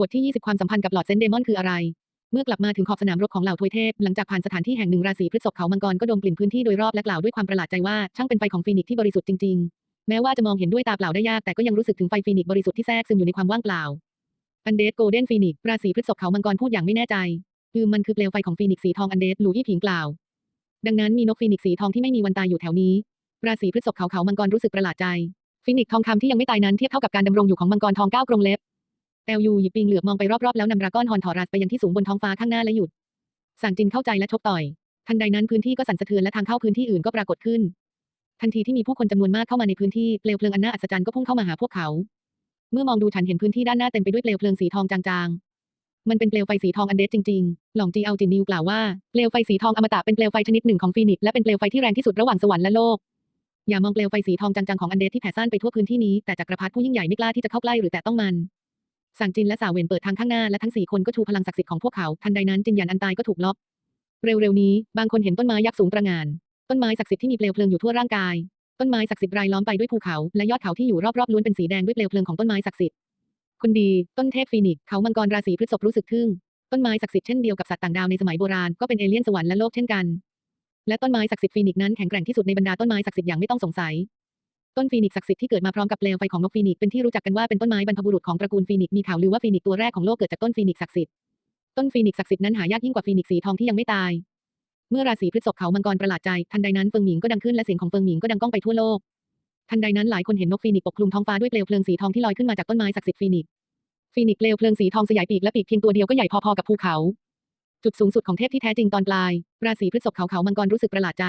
บทที่ 20 ความสัมพันธ์กับหลอดเซนเดมอนคืออะไร เมื่อกลับมาถึงขอบสนามรบของเหล่าทวยเทพ หลังจากผ่านสถานที่แห่งหนึ่งราศีพฤษภเขามังกรก็ดมกลิ่นพื้นที่โดยรอบและกล่าวด้วยความประหลาดใจว่าช่างเป็นไฟของฟีนิกซ์ที่บริสุทธิ์จริงๆ แม้ว่าจะมองเห็นด้วยตาเปล่าได้ยากแต่ก็ยังรู้สึกถึงไฟฟีนิกซ์บริสุทธิ์ที่แทรกซึมอยู่ในความว่างเปล่าอันเดสโกลเด้นฟีนิกซ์ราศีพฤษภเขามังกรพูดอย่างไม่แน่ใจคือมันคือเปลวไฟของฟีนิกซ์สีทองอันเดสหลูอี้ผิงกล่าว ดังนั้นมีนกฟีนิกซ์สีทองที่ไม่มีวันตายอยู่แถวนี้ ราศีพฤษภเขาเขามังกรรู้สึกประหลาดใจฟีนิกซ์ทองคำที่ยังไม่ตายนั้นเทียบเท่ากับการดำรงอยู่ของมังกรทองเก้ากรงเล็บ แอลยูหยิบปิงเหลือบมองไปรอบๆแล้วนำราก้อนฮอนถอรัสไปยังที่สูงบนท้องฟ้าข้างหน้าและหยุด สั่งจินเข้าใจและชกต่อย ทันใดนั้นพื้นที่ก็สั่นสะเทือนและทางเข้าพื้นที่อื่นก็ปรากฏขึ้น ทันทีที่มีผู้คนจำนวนมากเข้ามาในพื้นที่เปลวเพลิงอันน่าอัศจรรย์ก็พุ่งเข้ามาหาพวกเขา เมื่อมองดูฉันเห็นพื้นที่ด้านหน้าเต็มไปด้วยเปลวเพลิงสีทองจางๆ มันเป็นเปลวไฟสีทองอันเดสจริงๆ หลองจีเอาจินนิวกล่าวว่าเปลวไฟสีทองอมตะเป็นเปลวไฟชนิดหนึ่งของฟีนิกและเป็นเปลวไฟที่แรงที่สุดระหว่างสวรรค์และโลกอย่ามองเปลวไฟสีทองจางๆของอันเดสที่แผ่ซ่านไปทั่วพื้นที่นี้แต่จักรพรรดิผู้ยิ่งใหญ่ไม่กล้าที่จะเข้าใกล้หรือแตะต้องมัน สั่งจินและสาวเวนเปิดทางข้างหน้าและทั้งสี่คนก็ชูพลังศักดิ์สิทธิ์ของพวกเขา ทันใดนั้นจินยันอันตายก็ถูกล็อก เร็วๆนี้ บางคนเห็นต้นไม้ยักษ์สูงตระหง่าน ต้นไม้ศักดิ์สิทธิ์ที่มีเปลวเพลิงอยู่ทั่วร่างกาย ต้นไม้ศักดิ์สิทธิ์รายล้อมไปด้วยภูเขาและยอดเขาที่อยู่รอบๆล้วนเป็นสีแดงด้วยเปลวเพลิงของต้นไม้ศักดิ์สิทธิ์ คุณดี ต้นเทพฟีนิกซ์เขามังกรราศีพฤษภรู้สึกทึ่ง ต้นไม้ศักดิ์สิทธิ์เช่นเดียวกับสัตว์ต่างดาวในสมัยโบราณก็เป็นเอเลี่ยนสวรรค์และโลกเช่นกัน และต้นไม้ศักดิ์สิทธิ์ฟีนิกซ์นั้นแข็งแกร่งที่สุดในบรรดาต้นไม้ศักดิ์สิทธิ์อย่างไม่ต้องสงสัย ต้นฟีนิกซ์ศักดิ์สิทธิ์ที่เกิดมาพร้อมกับเปลวไฟของนกฟีนิกซ์เป็นที่รู้จักกันว่าเป็นต้นไม้บรรพบุรุษของตระกูลฟีนิกซ์มีข่าวลือว่าฟีนิกซ์ตัวแรกของโลกเกิดจากต้นฟีนิกซ์ศักดิ์สิทธิ์ต้นฟีนิกซ์ศักดิ์สิทธิ์นั้นหายากยิ่งกว่าฟีนิกซ์สีทองที่ยังไม่ตาย เมื่อราศีพฤษภเขามังกรประหลาดใจทันใดนั้นเฟิงหมิงก็ดังขึ้นและเสียงของเฟิงหมิงก็ดังก้องไปทั่วโลกทันใดนั้นหลายคนเห็นนกฟีนิกซ์ปกคลุมท้องฟ้าด้วยเปลวเพลิงสีทองที่ลอยขึ้นมาจากต้นไม้ศักดิ์สิทธิ์ฟีนิกซ์ฟีนิกซ์เปลวเพลิงสีทองสยายปีกและปีกเพียงตัวเดียวก็ใหญ่พอๆกับภูเขา จุดสูงสุดของเทพที่แท้จริงตอนปลาย ราศีพฤษภเขาเขามังกรรู้สึกประหลาดใจ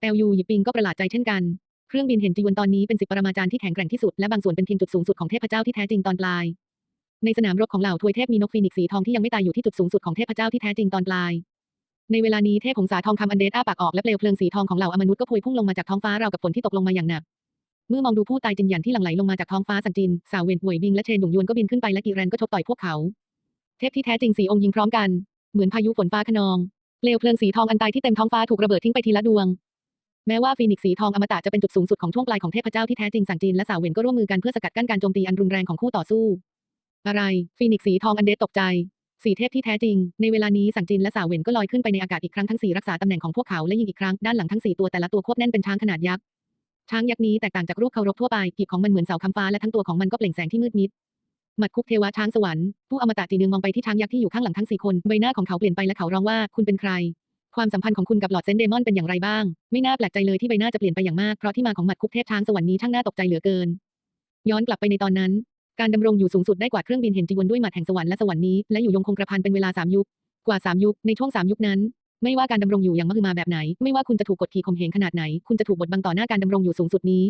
แอลยูหยิบปิงก็ประหลาดใจเช่นกัน เครื่องบินเห็นจีวนตอนนี้เป็นสิบปรมาจารย์ที่แข็งแกร่งที่สุดและบางส่วนเป็นเพียงจุดสูงสุดของเทพเจ้าที่แท้จริงตอนปลาย ในสนามรบของเหล่าทวยเทพมีนกฟีนิกซ์สีทองที่ยังไม่ตายอยู่ที่จุดสูงสุดของเทพเจ้าที่แท้จริงตอนปลาย ในเวลานี้เทพหงสาทองคำอันเดสอ้าปากออกและเปลวเพลิงสีทองของเหล่าอมนุษย์ก็พวยพุ่งลงมาจากท้องฟ้าราวกับฝนที่ตกลงมาอย่างหนักเมื่อมองดูผู้ตายจินหยันที่หลั่งไหลลงมาจากท้องฟ้าสันจิน สาวเวนหวยบิงและเชนหยงยวนก็บินขึ้นไปและกีแรนก็ชกต่อยพวกเขา เทพที่แท้จริงสีองค์ยิงพร้อมกัน เหมือนพายุฝนฟ้าคะนอง เปลวเพลิงสีทองอันตายที่เต็มท้องฟ้าถูกระเบิดทิ้งไปทีละดวง แม้ว่าฟีนิกซ์สีทองอมตะจะเป็นจุดสูงสุดของช่วงปลายของเทพเจ้าที่แท้จริงสังจินและสาวเวนก็ร่วมมือกันเพื่อสกัดกั้นการโจมตีอันรุนแรงของคู่ต่อสู้ อะไร ฟีนิกซ์สีทองอันเดสตกใจสีเทพที่แท้จริง ในเวลานี้สังจินและสาวเวนก็ลอยขึ้นไปในอากาศอีกครั้งทั้งสี่รักษาตำแหน่งของพวกเขาและยิงอีกครั้งด้านหลังทั้งสี่ตัวแต่ละตัวควบแน่นเป็นช้างขนาดยักษ์ ช้างยักษ์นี้แตกต่างจากรูปเคารพทั่วไปกีบของมันเหมือนเสาคำฟ้าและทั้งตัวของมันก็เปล่งแสงที่มืดมิด หมัดคุกเทวะช้างสวรรค์ผู้อมตะจีนึงมองไปที่ช้างยักษ์ที่อยู่ข้างหลังทั้งสี่คนใบหน้าของเขาเปลี่ยนไปและเขาร้องว่าคุณเป็นใคร ความสัมพันธ์ของคุณกับหลอดเซนเดมอนเป็นอย่างไรบ้าง ไม่น่าแปลกใจเลยที่ใบหน้าจะเปลี่ยนไปอย่างมาก เพราะที่มาของหมัดคุกเทพช้างสวรรค์นี้ช่างน่าตกใจเหลือเกิน ย้อนกลับไปในตอนนั้น การดำรงอยู่สูงสุดได้กว่าเครื่องบินเห็นจีวนด้วยหมัดแห่งสวรรค์และสวรรค์นี้ และอยู่ยงคงกระพันเป็นเวลาสามยุค กว่าสามยุค ในช่วงสามยุคนั้น ไม่ว่าการดำรงอยู่อย่างมหึมาแบบไหน ไม่ว่าคุณจะถูกกดขี่ข่มเหงขนาดไหน คุณจะถูกบดบังต่อหน้าการดำรงอยู่สูงสุดนี้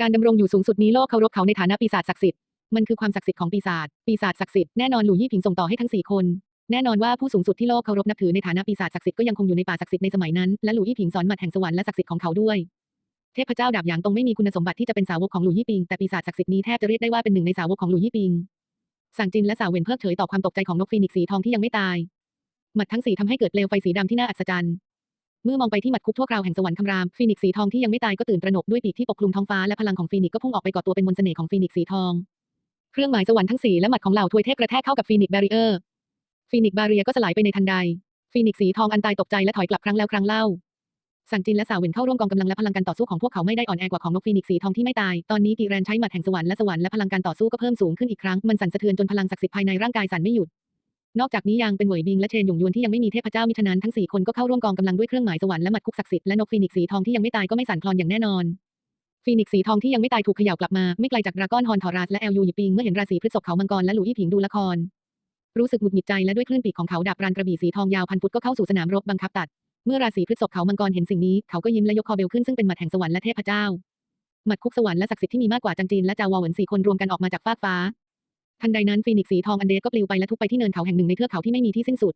การดำรงอยู่สูงสุดนี้โลกเคารพเขาในฐานะปีศาจศักดิ์สิทธิ์ มันคือความศักดิ์สิทธิ์ของปีศาจ ปีศาจศักดิ์สิทธิ์แน่นอนหลู่ยี่ผิงส่งต่อให้ทั้งสี่คน แน่นอนว่าผู้สูงสุดที่โลกเคารพนับถือในฐานะปีศาจศักดิ์สิทธิ์ก็ยังคงอยู่ในป่าศักดิ์สิทธิ์ในสมัยนั้น และหลู่ยี่ผิงสอนหมัดแห่งสวรรค์และศักดิ์สิทธิ์ของเขาด้วย เทพเจ้าดาบหยางตงไม่มีคุณสมบัติที่จะเป็นสาวกของหลู่ยี่ปิงแต่ปีศาจศักดิ์สิทธิ์นี้แทบจะเรียกได้ว่าเป็นหนึ่งในสาวกของหลู่ยี่ปิงสั่งจินและสาวเวนเพิกเฉยต่อความตกใจของนกฟีนิกซ์สีทองที่ยังไม่ตาย หมัดทั้งสี่ทำให้เกิดเปลวไฟสีดำที่น่าอัศจรรย์ เมื่อมองไปที่หมัดคุกทั่วคราวแห่งสวรรค์คำรามฟีนิกซ์สีทองที่ยังไม่ตายก็ตื่นตระหนกด้วยปีกที่ปกคลุมท้องฟ้าและพลังของฟีนิกซ์ก็พุ่งออกไปก่อตัวเป็นมนต์เสน่ห์ของฟีนิกซ์สีทอง เครื่องหมายสวรรค์ทั้งสี่และหมัดของเหล่าทวยเทพกระแทกเข้ากับฟีนิกซ์แบรีเออร์ ฟีนิกบาเรียก็สลายไปในทันใด ฟีนิกสีทองอันตายตกใจและถอยกลับครั้งแล้วครั้งเล่า สั่งจินและสาวเวนเข้าร่วมกองกำลังและพลังการต่อสู้ของพวกเขาไม่ได้อ่อนแอกว่าของนกฟีนิกสีทองที่ไม่ตาย ตอนนี้กีแรนใช้หมัดแห่งสวรรค์และสวรรค์และพลังการต่อสู้ก็เพิ่มสูงขึ้นอีกครั้ง มันสั่นสะเทือนจนพลังศักดิ์สิทธิ์ภายในร่างกายสั่นไม่หยุด นอกจากนี้ยังเป็นเหวยบิงและเชนหยงยวนที่ยังไม่มีเทพเจ้ามิฉะนั้นทั้งสี่คนก็เข้าร่วมกองกำลังด้วยเครื่องหมายสวรรค์และหมัดคุกศักดิ์สิทธิ์และนกฟีนิกสีทองที่ยังไม่ตายก็ไม่สั่นคลอนอย่างแน่นอนฟีนิกซ์สีทองที่ยังไม่ตายถูกเขย่ากลับมา ไม่ไกลจากดราก้อนฮอนทอรัสและแอลยูหยิปิงเมื่อเห็นราศีพฤษภเขามังกรและหลู่อี้ผิงดูละคร รู้สึกหงุดหงิดใจและด้วยคลื่นปีกของเขาดาบรานกระบี่สีทองยาวพันฟุตก็เข้าสู่สนามรบบังคับตัด เมื่อราศีพฤษภเขามังกรเห็นสิ่งนี้ เขาก็ยิ้มและยกคอเบลขึ้นซึ่งเป็นหมัดแห่งสวรรค์และเทพเจ้า หมัดคุกสวรรค์และศักดิ์สิทธิ์ที่มีมากกว่าจังจีนและจาวอเหวินสี่คนรวมกันออกมาจากฟากฟ้า ทันใดนั้นฟีนิกซ์สีทองอันเดสก็ปลิวไปและทุบไปที่เนินเขาแห่งหนึ่งในเทือกเขาที่ไม่มีที่สิ้นสุด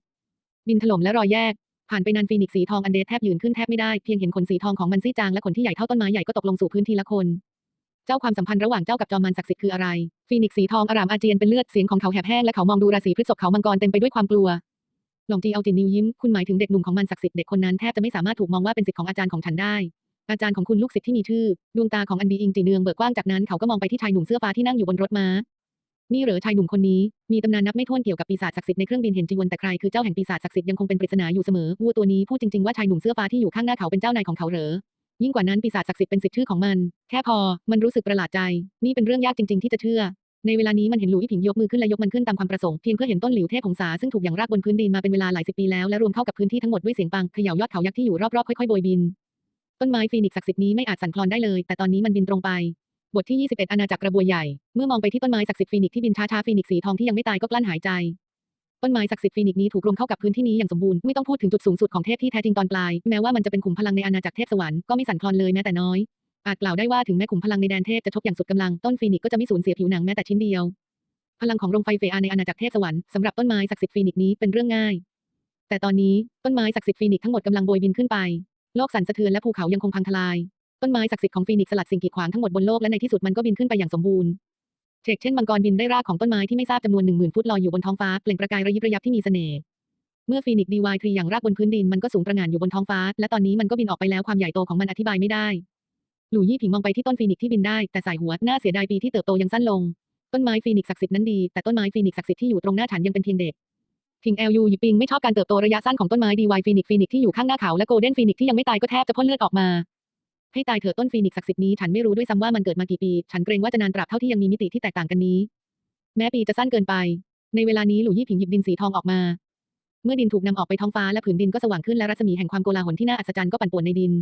บินถล่มและรอยแยก ผ่านไปนานฟีนิกซ์สีทองอันเดสแทบยืนขึ้นแทบไม่ได้เพียงเห็นขนสีทองของมันซี่จางและขนที่ใหญ่เท่าต้นไม้ใหญ่ก็ตกลงสู่พื้นทีละคน เจ้าความสัมพันธ์ระหว่างเจ้ากับจอมมารศักดิ์สิทธิ์คืออะไร ฟีนิกซ์สีทองอารามอาเจียนเป็นเลือดเสียงของเขาแหบแห้งและเขามองดูราศีพฤษภเขามังกรเต็มไปด้วยความกลัว หลงจีเอาจินนิวยิ้ม คุณหมายถึงเด็กหนุ่มของมันศักดิ์สิทธิ์เด็กคนนั้นแทบจะไม่สามารถถูกมองว่าเป็นศิษย์ของอาจารย์ของฉันได้ อาจารย์ของคุณลูกศิษย์ที่มีชื่อ ดวงตาของอันบีอิงจีเนืองเบิกกว้างจากนั้นเขาก็มองไปที่ชายหนุ่มเสื้อฟ้าที่นั่งอยู่บนรถม้า นี่เหรอชายหนุ่มคนนี้ มีตำนานนับไม่ถ้วนเกี่ยวกับปีศาจศักดิ์สิทธิ์ในเครื่องบินเห็นจีวนแต่ใครคือเจ้าแห่งปีศาจศักดิ์สิทธิ์ยังคงเป็นปริศนาอยู่เสมอวัวตัวนี้พูดจริงๆว่าชายหนุ่มเสื้อฟ้าที่อยู่ข้างหน้าเขาเป็นเจ้านายของเขาเหรอ ยิ่งกว่านั้นปีศาจศักดิ์สิทธิ์เป็นสิทธิ์ชื่อของมัน แค่พอ มันรู้สึกประหลาดใจ นี่เป็นเรื่องยากจริง ๆ ที่จะเชื่อ ในเวลานี้มันเห็นหลุยผิงยกมือขึ้นและยกมันขึ้นตามความประสงค์เพียงเพื่อเห็นต้นหลิวเทพหงสาซึ่งถูกอย่างรากบนพื้นดินมาเป็นเวลาหลายสิบปีแล้วและรวมเข้ากับพื้นที่ทั้งหมดด้วยเสียงปังเขย่ายอดเขายักษ์ที่อยู่รอบๆค่อยๆโบยบิน ต้นไม้ฟีนิกซ์ศักดิ์สิทธิ์นี้ไม่อาจสั่นคลอนได้เลย แต่ตอนนี้มันบินตรงไปบทที่ 21 อาณาจักรกระบวยใหญ่ เมื่อมองไปที่ต้นไม้ศักดิ์สิทธิ์ฟีนิกซ์ที่บินช้าๆฟีนิกซ์สีทองที่ยังไม่ตายก็กลั้นหายใจ ต้นไม้ศักดิ์สิทธิ์ฟีนิกซ์นี้ถูกรวมเข้ากับพื้นที่นี้อย่างสมบูรณ์ไม่ต้องพูดถึงจุดสูงสุดของเทพที่แท้จริงตอนปลาย แม้ว่ามันจะเป็นขุมพลังในอาณาจักรเทพสวรรค์ก็ไม่สั่นคลอนเลยแม้แต่น้อยอาจกล่าวได้ว่าถึงแม้ขุมพลังในแดนเทพจะทบอย่างสุดกำลังต้นฟีนิกก็จะไม่สูญเสียผิวหนังแม้แต่ชิ้นเดียว พลังของโรงไฟเฟอาในอาณาจักรเทพสวรรค์สำหรับต้นไม้ศักดิ์สิทธิ์ฟีนิกซ์นี้เป็นเรื่องง่าย แต่ตอนนี้ต้นไม้ศักดิ์สิทธิ์ฟีนิกทั้งหมดกำลังโบยบินขึ้นไป โลกสั่นสะเทือนและภูเขายังคงพังทลาย ต้นไม้ศักดิ์สิทธิ์ของฟีนิกสลัดสิ่งกีดขวางทั้งหมดบนโลกและในที่สุดมันก็บินขึ้นไปอย่างสมบูรณ์ เชกเช่นมังกรบินได้รากของต้นไม้ที่ไม่ทราบจำนวนหนึ่งหมื่นฟุตลอยอยู่บนท้องฟ้าเปล่งประกายระยิบระยับที่มีเสน่ห์เมื่อฟีนิกซ์ดีวายทรีอย่างรากบนพื้นดินมันก็สูงประหง่านอยู่บนท้องฟ้า และตอนนี้มันก็บินออกไปแล้วความใหญ่โตของมันอธิบายไม่ได้ หลู่ยี่ผิงมองไปที่ต้นฟีนิกซ์ที่บินได้แต่สายหัวน่าเสียดายปีที่เติบโตยังสั้นลง ต้นไม้ฟีนิกซ์ศักดิ์สิทธิ์นั้นดีแต่ต้นไม้ฟีนิกซ์ศักดิ์สิทธิ์ที่อยู่ตรงหน้าฉันยังเป็นเพียงเด็กทิงเอลยูหยิปิงไม่ชอบการเติบโตระยะสั้นของต้นไม้ดีวายฟีนิกซ์ฟีนิกซ์ที่อยู่ข้างหน้าเขาและโกลเด้นฟีนิกซ์ที่ยังไม่ตายก็แทบจะพ่นเลือดออกมา ให้ตายเถอะต้นฟีนิกซ์ศักดิ์สิทธิ์นี้ฉันไม่รู้ด้วยซ้ำว่ามันเกิดมากี่ปี ฉันเกรงว่าจะนานตราบเท่าที่ยังมีมิติที่แตกต่างกันนี้ แม้ปีจะสั้นเกินไป ในเวลานี้หลู่ยี่ผิงหยิบดินสีทองออกมา เมื่อดินถูกนำออกไปท้องฟ้าและผืนดินก็สว่างขึ้นและรัศมีแห่งความโกลาหลที่น่าอัศจรรย์ก็ปั่นป่วนในดิน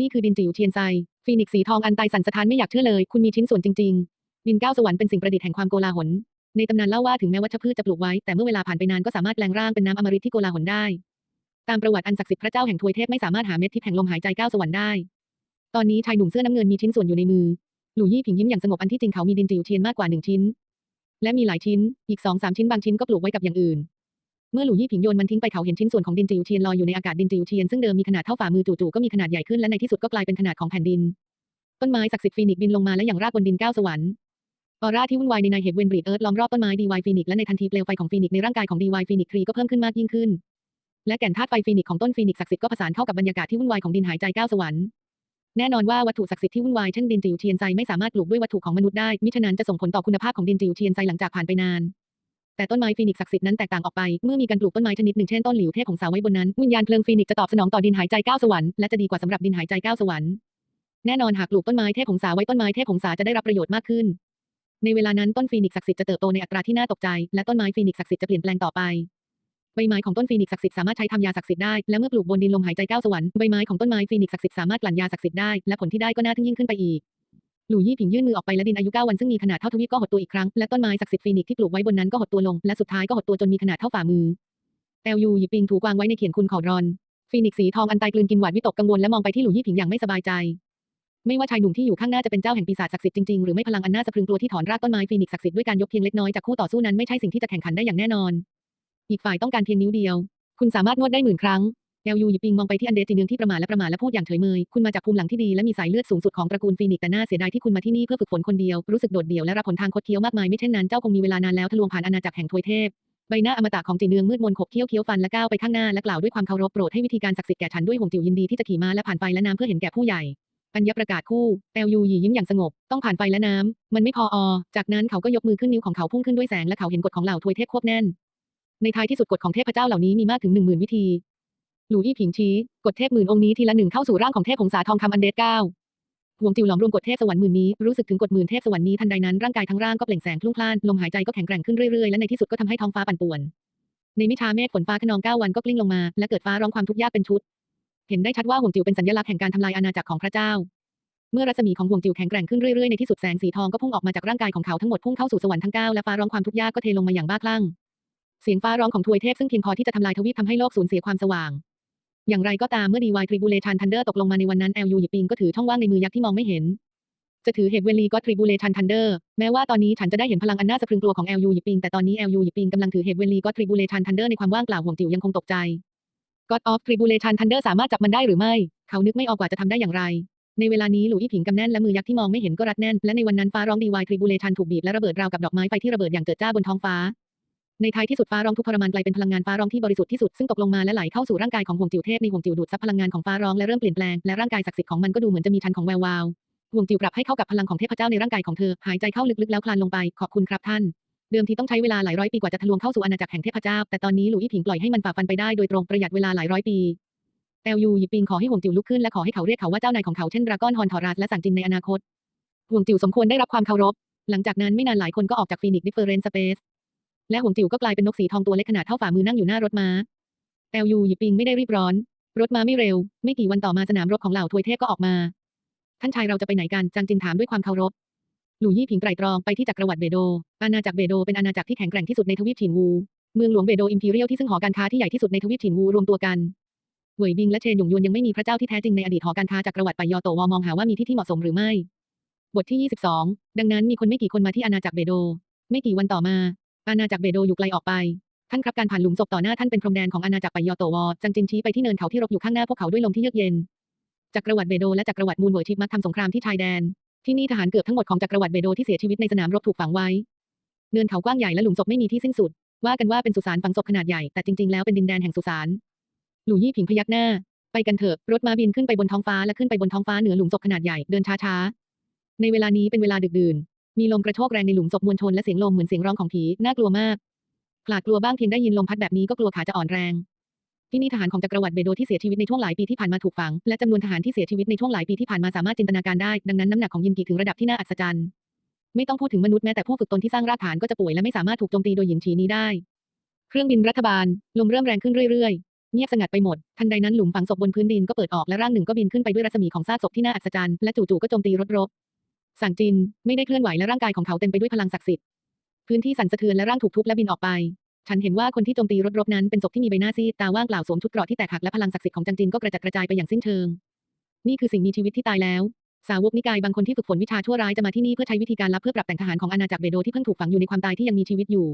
นี่คือดินจิ๋วเทียนไซฟีนิกซ์สีทองอันตายสันสะท้านไม่อยากเชื่อเลย คุณมีชิ้นส่วนจริง ๆ ดินก้าวสวรรค์เป็นสิ่งประดิษฐ์แห่งความโกลาหลในตำนานเล่าว่าถึงแม้วัชพืชจะปลูกไว้แต่เมื่อเวลาผ่านไปนานก็สามารถแปลงร่างเป็นน้ำอมฤตที่โกลาหลได้ ตามประวัติอันศักดิ์สิทธิ์พระเจ้าแห่งทวยเทพไม่สามารถหาเม็ดทิพย์แห่งลมหายใจก้าสวรรค์ได้ ตอนนี้ชายหนุ่มเสื้อน้ำเงินมีชิ้นส่วนอยู่ในมือ หลู่ยี่ผิงยิ้มอย่างสงบอันที่จริงเขามีดินจิ๋วเทียนมากกว่าหนึ่งชิ้น และมีหลายชิ้น อีกสองสามชิ้นบางชิ้นก็ปลูกไว้กับอย่างอื่น เมื่อหลู่ยี่ผิงโยนมันทิ้งไปเขาเห็นชิ้นส่วนของดินจิ๋วเทียนลอยอยู่ในอากาศดินจิ๋วเทียนซึ่งเดิมมีขนาดเท่าฝ่ามือจู่ๆก็มีขนาดใหญ่ขึ้นและในที่สุดก็กลายเป็นขนาดของแผ่นดิน ต้นไม้ศักดิ์สิทธิ์ฟีนิกซ์บินลงมาและอย่างรากบนดินก้าวสวรรค์ออร่าที่วุ่นวายในนายเหตุเวนบรีดเอิร์ธล้อมรอบต้นไม้ดีวายฟีนิกซ์และในทันทีเปลวไฟของฟีนิกซ์ในร่างกายของดีวายฟีนิกซ์ทรีก็เพิ่มขึ้นมากยิ่งขึ้น และแก่นธาตุไฟฟีนิกซ์ของต้นฟีนิกซ์ศักดิ์สิทธิ์ก็ผสานเข้ากับบรรยากาศที่วุ่นวายของดินหายใจก้าวสวรรค์ แน่นอนว่าวัตถุศักดิ์สิทธิ์ที่วุ่นวายเช่นดินจิ๋วเทียนไซไม่สามารถปลูกด้วยวัตถุของมนุษย์ได้มิฉะนั้นจะส่งผลต่อคุณภาพของดินจิ๋วเทียนไซหลังจากผ่านไปนาน แต่ต้นไม้ฟีนิกซ์ศักดิ์สิทธิ์นั้นแตกต่างออกไปเมื่อมีการปลูกต้นไม้ชนิดหนึ่งเช่นต้นหลิวเทพของสาวไว้บนนั้นวิญญาณเพลิงฟีนิกซ์จะตอบสนองต่อดินหายใจก้าวสวรรค์และจะดีกว่าสำหรับดินหายใจก้าวสวรรค์แน่นอนหากปลูกต้นไม้เทพของสาไว้ต้นไม้เทพของสาจะได้รับประโยชน์มากขึ้น ในเวลานั้นต้นฟีนิกซ์ศักดิ์สิทธิ์จะเติบโตในอัตราที่น่าตกใจ และต้นไม้ฟีนิกซ์ศักดิ์สิทธิ์จะเปลี่ยนแปลงต่อไป ใบไม้ของต้นฟีนิกซ์ศักดิ์สิทธิ์สามารถใช้ทำยาศักดิ์สิทธิ์ได้ และเมื่อปลูกบนดินลมหายใจเก้าสวรรค์ใบไม้ของต้นไม้ฟีนิกซ์ศักดิ์สิทธิ์สามารถกลั่นยาศักดิ์สิทธิ์ได้และผลที่ได้ก็น่าทึ่งยิ่งขึ้นไปอีกหลู่ยี่ผิงยื่นมือออกไปและดินอายุเก้าวันซึ่งมีขนาดเท่าทวีปก็หดตัวอีกครั้ง และต้นไม้ศักดิ์สิทธิ์ฟีนิกที่ปลูกไว้บนนั้นก็หดตัวลง และสุดท้ายก็หดตัวจนมีขนาดเท่าฝ่ามือแอลยูหยิบปิงถูกวางไว้ในเขียนคุณของรอน ฟีนิกสีทองอันตายกลืนกินหวาดวิตกกังวลและมองไปที่หลู่ยี่ผิงอย่างไม่สบายใจ ไม่ว่าชายหนุ่มที่อยู่ข้างหน้าจะเป็นเจ้าแห่งปีศาจศักดิ์สิทธิ์จริงๆหรือไม่พลังอันน่าสะพรึงกลัวที่ถอนรากต้นไม้ฟีนิกศักดิ์สิทธิ์ด้วยการยกเพียงเล็กน้อยจากคู่ต่อสู้นั้นไม่ใช่สิ่งที่จะแข่งขันได้อย่างแน่นอน อีกฝ่ายต้องการเพียงนิ้วเดียว คุณสามารถนวดได้หมื่นครั้งแอลยูหยิบปิงมองไปที่อันเดจีเนืองที่ประมาทและประมาทและพูดอย่างเฉยเมย คุณมาจากภูมิหลังที่ดีและมีสายเลือดสูงสุดของตระกูลฟีนิกแต่น่าเสียดายที่คุณมาที่นี่เพื่อฝึกฝนคนเดียว รู้สึกโดดเดี่ยวและรับผลทางคดเคี้ยวมากมายไม่เช่นนั้นเจ้าคงมีเวลานานแล้วทะลวงผ่านอาณาจักรแห่งทวยเทพใบหน้าอมตะของจีเนืองมืดมนขบเคี้ยวเคี้ยวฟันและก้าวไปข้างหน้าและกล่าวด้วยความเคารพโปรดให้วิธีการศักดิ์สิทธิ์แก่ฉันด้วยหงจิ๋วยินดีที่จะขี่ม้าและผ่านไฟและน้ำเพื่อเห็นแก่ผู้ใหญ่อัญญาประกาศคู่แอลยูหยียิ้มอย่างสงบ ต้องผ่านไฟและน้ำ มันไม่พออ จากนั้นเขาก็ยกมือขึ้นนิ้วของเขาพุ่งขึ้นด้วยแสงและเขาเห็นกฎของเหล่าทวยเทพควบแน่น ในท้ายที่สุดกฎของเทพเจ้าเหล่านี้มีมากถึงหนึ่งหมื่นวิธี หลู่อี้ผิงชี้กฎเทพหมื่นองค์นี้ทีละหนึ่งเข้าสู่ร่างของเทพหงสาทองคำอันเดชเก้าหวงจิวหลอมรวมกฎเทพสวรรค์หมื่นนี้รู้สึกถึงกฎหมื่นเทพสวรรค์นี้ทันใดนั้นร่างกายทั้งร่างก็เปล่งแสงพลุ่งพล่านลมหายใจก็แข็งแกร่งขึ้นเรื่อยๆและในที่สุดก็ทำให้ท้องฟ้าปั่นป่วน ในมิชาเมฆฝนฟ้าขนองเก้าวันก็กลิ้งลงมา และเกิดฟ้าร้องความทุกข์ยากเป็นชุด เห็นได้ชัดว่าหวงจิวเป็นสัญลักษณ์แห่งการทำลายอาณาจักรของพระเจ้า เมื่อรัศมีของหวงจิวแข็งแกร่งขึ้นเรื่อยๆในที่สุดแสงสีทองก็พุ่งออกมาจากร่างกายของเขาทั้งหมดพุ่งเข้าสู่สวรรค์ทั้งเก้าและฟ้าร้องความทุกข์ยากก็เทลงมาอย่างบ้าคลั่ง เสียงฟ้าร้องของทวยเทพซึ่งเพียงพอที่จะทำลายทวีปทำให้โลกสูญเสียความสว่าง อย่างไรก็ตามเมื่อดีวายทริบูเลชันทันเดอร์ตกลงมาในวันนั้นแอลยูหยิบปิงก็ถือช่องว่างในมือยักษ์ที่มองไม่เห็น จะถือเหตุเวลีก็ทริบูเลชันทันเดอร์แม้ว่าตอนนี้ฉันจะได้เห็นพลังอันน่าสะพรึงกลัวของแอลยูหยิบปิงแต่ตอนนี้แอลยูหยิบปิงกำลังถือเหตุเวลีก็ทริบูเลชันทันเดอร์ในความว่างเปล่าห่วงจิ๋วยังคงตกใจ God of Tribulation Thunder สามารถจับมันได้หรือไม่ เขานึกไม่ออกว่าจะทำได้อย่างไร ในเวลานี้หลู่อี้ผิงกำแน่นและมือยักษ์ที่มองไม่เห็นก็รัดแน่น และในวันนั้นฟ้าร้องดีวายทริบูเลชันถูกบีบและระเบิดราวกับดอกไม้ไฟที่ระเบิดอย่างเจิดจ้าบนท้องฟ้า ในท้ายที่สุดฟ้าร้องทุกข์ทรมานกลายเป็นพลังงานฟ้าร้องที่บริสุทธิ์ที่สุดซึ่งตกลงมาและไหลเข้าสู่ร่างกายของห่วงจิ๋วเทพในห่วงจิ๋วดูดซับพลังงานของฟ้าร้องและเริ่มเปลี่ยนแปลงและร่างกายศักดิ์สิทธิ์ของมันก็ดูเหมือนจะมีทันของแวววาวห่วงจิ๋วปรับให้เข้ากับพลังของเทพเจ้าในร่างกายของเธอหายใจเข้าลึกๆแล้วคลานลงไปขอบคุณครับท่านเดิมทีต้องใช้เวลาหลายร้อยปีกว่าจะทะลวงเข้าสู่อาณาจักรแห่งเทพเจ้า แต่ตอนนี้หลู่อี้ผิงปล่อยให้มันฝ่าฟันไปได้โดยตรงประหยัดเวลาหลายร้อยปีแอลยูหยิบปิงขอให้ห่วงจิ๋วลุกขึ้นและขอให้เขาเรียกเขาว่าเจ้านายของเขาเช่นดราก้อนฮอนทอรัสและสังจินในอนาคตห่วงจิ๋วสมควรได้รับความเคารพ หลังจากนั้นไม่นานหลายคนก็ออกจากฟีนิกซ์ดิฟเฟอเรนซ์สเปซ และห่วงจิ๋วก็กลายเป็นนกสีทองตัวเล็กขนาดเท่าฝ่ามือนั่งอยู่หน้ารถม้าแอลยูหยิบปิงไม่ได้รีบร้อน รถม้าไม่เร็ว ไม่กี่วันต่อมาสนามรบของเหล่าทวยเทพก็ออกมา ท่านชายเราจะไปไหนกันจางจินถามด้วยความเคารพ หลู่ยี่ผิงไตรตรองไปที่จักรวรรดิเบโด อาณาจักรเบโดเป็นอาณาจักรที่แข็งแกร่งที่สุดในทวีปฉินวู เมืองหลวงเบโดอิมพีเรียลที่ซึ่งหอการค้าที่ใหญ่ที่สุดในทวีปฉินวูรวมตัวกันเหวยบิงและเชนหยงยวนยังไม่มีพระเจ้าที่แท้จริงในอดีตหอการค้าจักรวรรดิไปยอโตวอมองหาว่ามีที่ที่เหมาะสมหรือไม่ บทที่ 22 ดังนั้นมีคนไม่กี่คนมาที่อาณาจักรเบโด ไม่กี่วันต่อมา อาณาจักรเบโดอยู่ไกลออกไป ท่านครับการผ่านหลุมศพต่อหน้าท่านเป็นพรมแดนของอาณาจักรไปยอโตวอจังจินชี้ไปที่เนินเขาที่รกอยู่ข้างหน้าพวกเขาด้วยลมที่เยือกเย็น จักรวรรดิเบโดและจักรวรรดิมูนเวอร์ชิปมักทำสงครามที่ชายแดน ที่นี่ทหารเกือบทั้งหมดของจักรวรรดิเบโดที่เสียชีวิตในสนามรบถูกฝังไว้ เนินเขากว้างใหญ่และหลุมศพไม่มีที่สิ้นสุด ว่ากันว่าเป็นสุสานฝังศพขนาดใหญ่แต่จริงๆแล้วเป็นดินแดนแห่งสุสาน หลู่ยี่ผิงพยักหน้า ไปกันเถอะ รถม้าบินขึ้นไปบนท้องฟ้าและขึ้นไปบนท้องฟ้าเหนือหลุมศพขนาดใหญ่ เดินช้าๆ ในเวลานี้เป็นเวลาดึกดื่น มีลมกระโชกแรงในหลุมศพมวลชนและเสียงลมเหมือนเสียงร้องของผี น่ากลัวมากขลาดกลัวบ้างเพียงได้ยินลมพัดแบบนี้ก็กลัวขาจะอ่อนแรง ที่นี่ทหารของจักรวรรดิเบโดที่เสียชีวิตในช่วงหลายปีที่ผ่านมาถูกฝัง และจำนวนทหารที่เสียชีวิตในช่วงหลายปีที่ผ่านมาสามารถจินตนาการได้ ดังนั้นน้ำหนักของยินกีถึงระดับที่น่าอัศจรรย์ ไม่ต้องพูดถึงมนุษย์แม้แต่ผู้ฝึกตนที่สร้างรากฐานก็จะป่วยและไม่สามารถถูกโจมตีโดยหยินฉีนี้ได้ เครื่องบินรัฐบาล ลมเริ่มแรงขึ้นเรื่อยๆ เงียบสงัดไปหมด ทันใดนั้นหลุมฝังศพบนพื้นดินก็เปิดออกและร่างหนึ่งก็บินขึ้นไปด้วยรัศมีของซากศพที่น่าอัศจรรย์และจู่ๆก็โจมตีรถรบ สังจินไม่ได้เคลื่อนไหวและร่างกายของเขาเต็มไปด้วยพลังศักดิ์สิทธิ์ พื้นที่สั่นสะเทือนและร่างถูกทุบและบินออกไป ฉันเห็นว่าคนที่โจมตีรถรบนั้นเป็นศพที่มีใบหน้าซีดตาว่างเปล่าสวมชุดเกราะที่แตกหักและพลังศักดิ์สิทธิ์ของจังจินก็กระจัดกระจายไปอย่างสิ้นเชิง นี่คือสิ่งมีชีวิตที่ตายแล้ว สาวกนิกายบางคนที่ฝึกฝนวิชาชั่วร้ายจะมาที่นี่เพื่อใช้วิธีการลับเพื่อปรับแต่งทหารของอาณาจักรเบโดที่เพิ่งถูกฝังอยู่ในความตายที่ยังมีชีวิตอยู่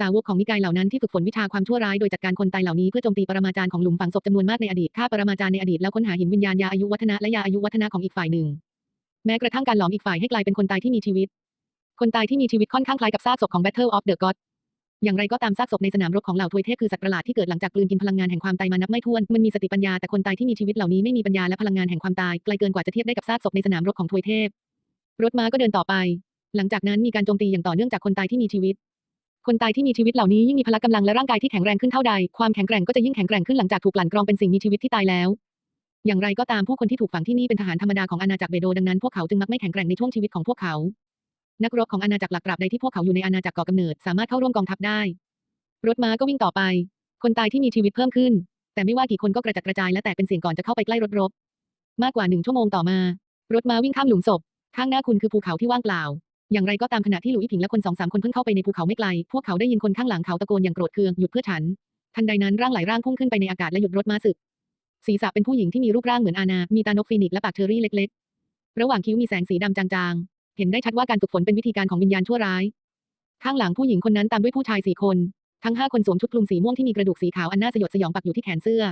สาวกของนิกายเหล่านั้นที่ฝึกฝนวิชาความชั่วร้ายโดยจัดการคนตายเหล่านี้เพื่อโจมตีปรมาจารย์ของหลุมฝังศพจำนวนมากในอดีตฆ่าปรมาจารย์ในอดีตแล้วค้นหาหินวิญญาณยาอายุวัฒนะและยาอายุวัฒนะของอีกฝ่ายหนึ่ง แม้กระทั่งการหลอมอีกฝ่ายให้กลายเป็นคนตายที่มีชีวิต คนตายที่มีชีวิตค่อนข้างคล้ายกับซากศพของ Battle of the God อย่างไรก็ตามซากศพในสนามรบของเหล่าทวยเทพคือสัตว์ประหลาดที่เกิดหลังจากกลืนกินพลังงานแห่งความตายมานับไม่ถ้วน มันมีสติปัญญาแต่คนตายที่มีชีวิตเหล่านี้ไม่มีปัญญาและพลังงานแห่งความตายไกลเกินกว่าจะเทียบได้กับซากศพในสนามรบของทวยเทพ รถม้าก็เดินต่อไป หลังจากนั้นมีการโจมตีอย่างต่อเนื่องจากคนตายที่มีชีวิต คนตายที่มีชีวิตเหล่านี้ยิ่งมีพละกำลังและร่างกายที่แข็งแรงขึ้นเท่าใด ความแข็งแกร่งก็จะยิ่งแข็งแกร่งขึ้นหลังจากถูกกลั่นกรองเป็นสิ่งมีชีวิตที่ตายแล้ว อย่างไรก็ตามผู้คนที่ถูกฝังที่นี่เป็นทหารธรรมดาของอาณาจักรเบโดดังนั้นพวกเขาจึงมักไม่แข็งแกร่งในช่วงชีวิตของพวกเขา นักรบของอาณาจักรหลักตราบใดที่พวกเขาอยู่ในอาณาจักรก่อกำเนิดสามารถเข้าร่วมกองทัพได้ รถม้าก็วิ่งต่อไป คนตายที่มีชีวิตเพิ่มขึ้น แต่ไม่ว่ากี่คนก็กระจัดกระจายและแตกเป็นเสียงก่อนจะเข้าไปใกล้รถรบ มากกว่าหนึ่งชั่วโมงต่อมา รถม้าวิ่งข้ามหลุมศพ ข้างหน้าคุณคือภูเขาที่ว่างเปล่า อย่างไรก็ตามขณะที่หลุยส์ผิงและคนสองสามคนเพิ่งเข้าไปในภูเขาไม่ไกล พวกเขาได้ยินคนข้างหลังเขาตะโกนอย่างโกรธเคืองหยุดเพื่อฉัน ทันใดนั้นร่างหลายร่างพุ่งขึ้นไปในอากาศและหยุดรถม้าศึก ศีรษะเป็นผู้หญิงที่มีรูปร่างเหมือนอาณา มีตานกฟีนิกและปากเชอรี่เล็ก ๆ ระหว่างคิ้วมีแสงสีดำจางๆ เห็นได้ชัดว่าการฝึกฝนเป็นวิธีการของวิญญาณชั่วร้าย ข้างหลังผู้หญิงคนนั้นตามด้วยผู้ชายสี่คน ทั้งห้าคนสวมชุดคลุมสีม่วงที่มีกระดูกสีขาวอันน่าสยดสยองปักอยู่ที่แขนเสื้อ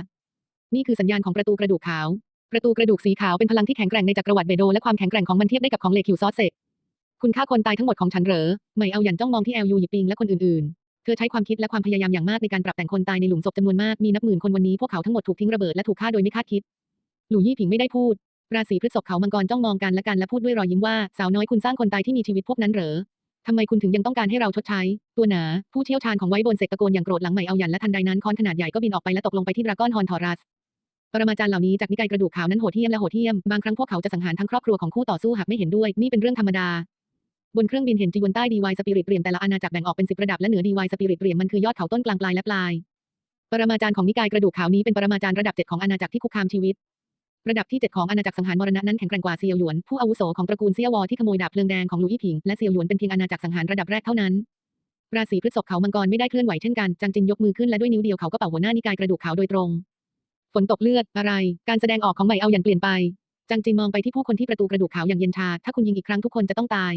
นี่คือสัญญาณของประตูกระดูกขาว ประตูกระดูกสีขาวเป็นพลังที่แข็งแกร่งในจักรวรรดิเบโดและความแข็งแกร่งของมันเทียบได้กับของเหล็กคิวซอสเซกคุณฆ่าคนตายทั้งหมดของฉันเหรอไม่เอาหยันจ้องมองที่แอลยูหยิบปิงและคนอื่นๆ เธอใช้ความคิดและความพยายามอย่างมากในการปรับแต่งคนตายในหลุมศพจำนวนมากมีนับหมื่นคนวันนี้พวกเขาทั้งหมดถูกทิ้งระเบิดและถูกฆ่าโดยไม่คาดคิด หลู่ยี่ผิงไม่ได้พูด ราศีพฤษภเขามังกรจ้องมองกันและกันและพูดด้วยรอยยิ้มว่าสาวน้อยคุณสร้างคนตายที่มีชีวิตพวกนั้นเหรอทำไมคุณถึงยังต้องการให้เราชดใช้ ตัวหนา ผู้เชี่ยวชาญของไว้บนเสกตะโกนอย่างโกรธหลังใหม่เอาหยันและทันใดนั้นค้อนขนาดใหญ่ก็บินออกไปและตกลงไปที่ดราก้อนฮอนทอรัสปรมาจารย์เหล่านี้จากนิกายกระดูกขาวนั้นโหดเหี้ยมและโหดเหี้ยม บางครั้งพวกเขาจะสังหารทั้งครอบครัวของคู่ต่อสู้หากไม่เห็นด้วย นี่เป็นเรื่องธรรมดา บนเครื่องบินเห็นจีวนใต้ดีวายสปิริตเรียมแต่ละอาณาจักรแบ่งออกเป็นสิบระดับและเหนือดีวายสปิริตเรียมมันคือยอดเขาต้นกลางปลายและปลาย ปรมาจารย์ของนิกายกระดูกขาวนี้เป็นปรมาจารย์ระดับเจ็ดของอาณาจักรที่คุกคามชีวิต ระดับที่7ของอาณาจักรสังหารมรณะนั้นแข็งแกร่งกว่าเซียวหยวนผู้อาวุโสของตระกูลเซียววอที่ขโมยดาบเพลิงแดงของหลุยส์ผิงและเซียวหยวนเป็นเพียงอาณาจักรสังหารระดับแรกเท่านั้นราศีพฤษภเขามังกรไม่ได้เคลื่อนไหวเช่นกันจังจินยกมือขึ้นและด้วยนิ้วเดียวเขาก็เป่าหัวหน้านิกายกระดูกขาวโดยตรง ฝนตกเลือดอะไร การแสดงออกของใหม่เอาอย่างเปลี่ยนไปจังจินมองไปที่ผู้คนที่ประตูกระดูกขาวอย่างเย็นชา ถ้าคุณยิงอีกครั้งทุกคนจะต้องตาย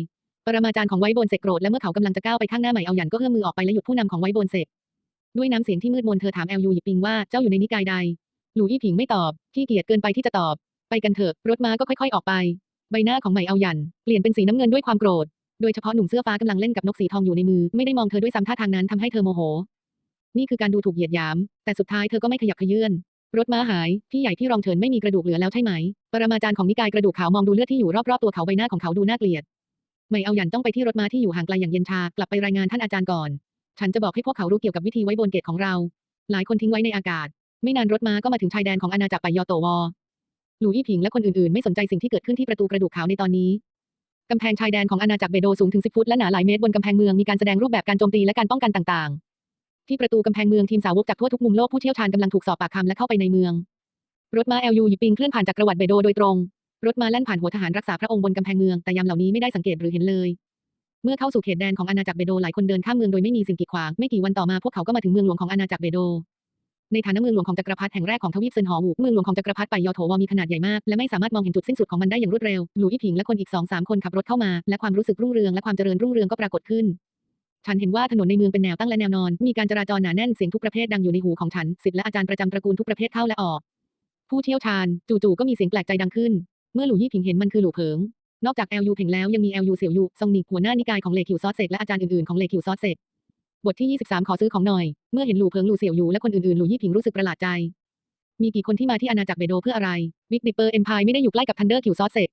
ปรมาจารย์ของไว้บนเสกโกรธและเมื่อเขากำลังจะก้าวไปข้างหน้าใหม่เอาหยันก็เอื้อมมือออกไปและหยุดผู้นำของไว้บนเสกด้วยน้ำเสียงที่มืดมนเธอถามแอลยูหยิบปิงว่าเจ้าอยู่ในนิกายใด หลู่อี้ผิงไม่ตอบขี้เกียจเกินไปที่จะตอบ ไปกันเถอะ รถม้าก็ค่อย ๆ ออกไป ใบหน้าของใหม่เอาหยัน เปลี่ยนเป็นสีน้ำเงินด้วยความโกรธ โดยเฉพาะหนุ่มเสื้อฟ้ากำลังเล่นกับนกสีทองอยู่ในมือ ไม่ได้มองเธอด้วยซ้ำท่าทางนั้นทำให้เธอโมโห นี่คือการดูถูกเหยียดหยาม แต่สุดท้ายเธอก็ไม่ขยับเขยื่นรถม้าหาย พี่ใหญ่พี่รองเฉินไม่มีกระดูกเหลือแล้วใช่ไหม ปรมาจารย์ของนิกายกระดูกขาวมองดูเลือดที่อยู่รอบๆตัวเขาใบหน้าของเขาดูน่าเกลียด ไม่เอาหยันต้องไปที่รถม้าที่อยู่ห่างไกลอย่างเย็นชากลับไปรายงานท่านอาจารย์ก่อน ฉันจะบอกให้พวกเขารู้เกี่ยวกับวิธีไว้บนเกตของเรา หลายคนทิ้งไว้ในอากาศ ไม่นานรถม้าก็มาถึงชายแดนของอาณาจักรไปยอโตวอหลูอี้ผิงและคนอื่นๆ ไม่สนใจสิ่งที่เกิดขึ้นที่ประตูกระดูกขาวในตอนนี้กำแพงชายแดนของอาณาจักรเบโดสูงถึง10ฟุตและหนาหลายเมตรบนกำแพงเมืองมีการแสดงรูปแบบการโจมตีและการป้องกันต่างๆ ที่ประตูกำแพงเมืองทีมสาวกจากทั่วทุกมุมโลกผู้เชี่ยวชาญกำลังถูกสอบปากคำและเข้าไปในเมือง รถม้า LU หยิบปิงเคลื่อนผ่านจากกระวัดเบโดโดยตรง รถม้าแล่นผ่านหัวทหารรักษาพระองค์บนกำแพงเมือง แต่ยามเหล่านี้ไม่ได้สังเกตหรือเห็นเลย เมื่อเข้าสู่เขตแดนของอาณาจักรเบโดหลายคนเดินข้ามเมืองโดยไม่มีสิ่งกีดขวาง ไม่กี่วันต่อมาพวกเขาก็มาถึงเมืองหลวงของอาณาจักรเบโด ในฐานะเมืองหลวงของจักรพรรดิแห่งแรกของทวีปเซินหอวูเมืองหลวงของจักรพรรดิไปยอโถวมีขนาดใหญ่มาก และไม่สามารถมองเห็นจุดสิ้นสุดของมันได้อย่างรวดเร็ว หลูอี้ผิงและคนอีกสองสามคนขับรถเข้ามา และความรู้สึกรุ่งเรืองและความเจริญรุ่งเรืองก็ปรากฏขึ้นฉันเห็นว่าถนนในเมืองเป็นแนวตั้งและแนวนอน มีการจราจรหนาแน่นเสียงทุกประเภทดังอยู่ในหูของฉันศิษย์และอาจารย์ประจำตระกูลทุกประเภทเข้าและออก ผู้เชี่ยวชาญ จู่ๆก็มีเสียงแปลกใจดังขึ้น เมื่อหลู่ยี่ผิงเห็นมันคือหลู่เผิง นอกจาก LU เพ่งแล้วยังมี LU เสี่ยวยูซองนิกหัวหน้านิกายของเลคิวซอสเซกและอาจารย์อื่นๆของเลคิวซอสเซกบทที่ 23 ขอซื้อของหน่อย เมื่อเห็นหลู่เพิงหลู่เสี่ยวยูและคนอื่นๆหลู่ยี่ผิงรู้สึกประหลาดใจ มีกี่คนที่มาที่อาณาจักรเบโดเพื่ออะไรบิ๊กดิปเปอร์เอ็มพายไม่ได้อยู่ใกล้กับทันเดอร์คิวซอสเซก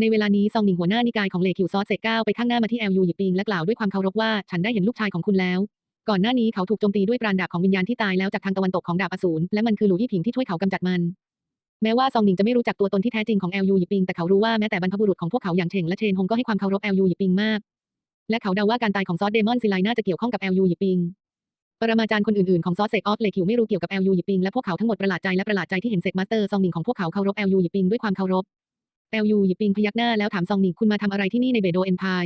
ในเวลานี้ซองหนิงหัวหน้านิกายของเลคิวซอสเซกก้าวไปข้างหน้ามาที่ LU หยิบปิงและกล่าวด้วยความเคารพว่าฉันได้เห็นลูกชายของคุณแล้ว ก่อนหน้านี้เขาถูกโจมตีด้วยปราณดาบของวิญญาณที่ตายแล้วจากทางตะวันตกของดาบอสูรและมันคือหลู่ยี่ผิงที่ช่วยเขากำจัดมัน แม้ว่าซองหนิงจะไม่รู้จักตัวตนที่แท้จริงของ LU หยิปิงแต่เขารู้ว่าแม้แต่บรรพบุรุษของพวกเขาอย่างเชงและเชนฮงก็ให้ความเคารพ LU หยิปิงมาก และเขาเดาว่าการตายของซอสเดมอนซิไลน่าจะเกี่ยวข้องกับ LU หยิปิงปรมาจารย์คนอื่นๆของซอสเซกออฟเลคิวไม่รู้เกี่ยวกับ LU หยิปิงและพวกเขาทั้งหมดประหลาดใจและประหลาดใจที่เห็นเซกมาสเตอร์ซองหนิงของพวกเขาเคารพ LU หยิปิงด้วยความเคารพ LU หยิปิงพยักหน้าแล้วถามซองหนิงคุณมาทำอะไรที่นี่ในเบโดเอ็มพาย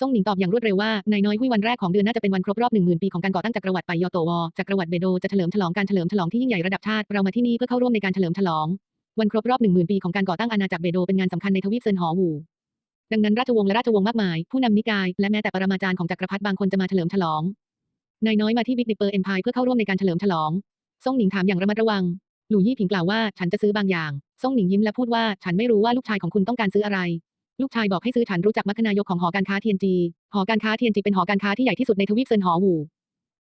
ซองหนิงตอบอย่างรวดเร็วว่านายน้อยหุ้ยวันแรกของเดือนน่าจะเป็นวันครบรอบหนึ่งหมื่นปีของการก่อตั้งจักรวรรดิไปยอโตวอจักรวรรดิเบโดจะเฉลิมฉลองการเฉลิมฉลองที่ยิ่งใหญ่ระดับชาติเรามาที่นี่เพื่อเข้าร่วมในการเฉลิมฉลอง วันครบรอบหนึ่งหมื่นปีของการก่อตั้งอาณาจักรเบโดเป็นงานสำคัญในทวีปเซินหอวูดังนั้นราชวงศ์และราชวงศ์มากมาย ผู้นำนิกาย และแม้แต่ปรมาจารย์ของจักรพรรดิบางคนจะมาเฉลิมฉลองนายน้อยมาที่บิ๊กดิปเปอร์เอ็มพายเพื่อเข้าร่วมในการเฉลิมฉลองซ่งหนิงถามอย่างระมัดระวัง หลู่ยี่ผิงกล่าวว่าฉันจะซื้อบางอย่างซ่งหนิงยิ้มและพูดว่าฉันไม่รู้ว่าลูกชายของคุณต้องการซื้ออะไร ลูกชายบอกให้ซื้อฉันรู้จักมัคคณายกของหอการค้าเทียนจี หอการค้าเทียนจีเป็นหอการค้าที่ใหญ่ที่สุดในทวีปเซินหอวู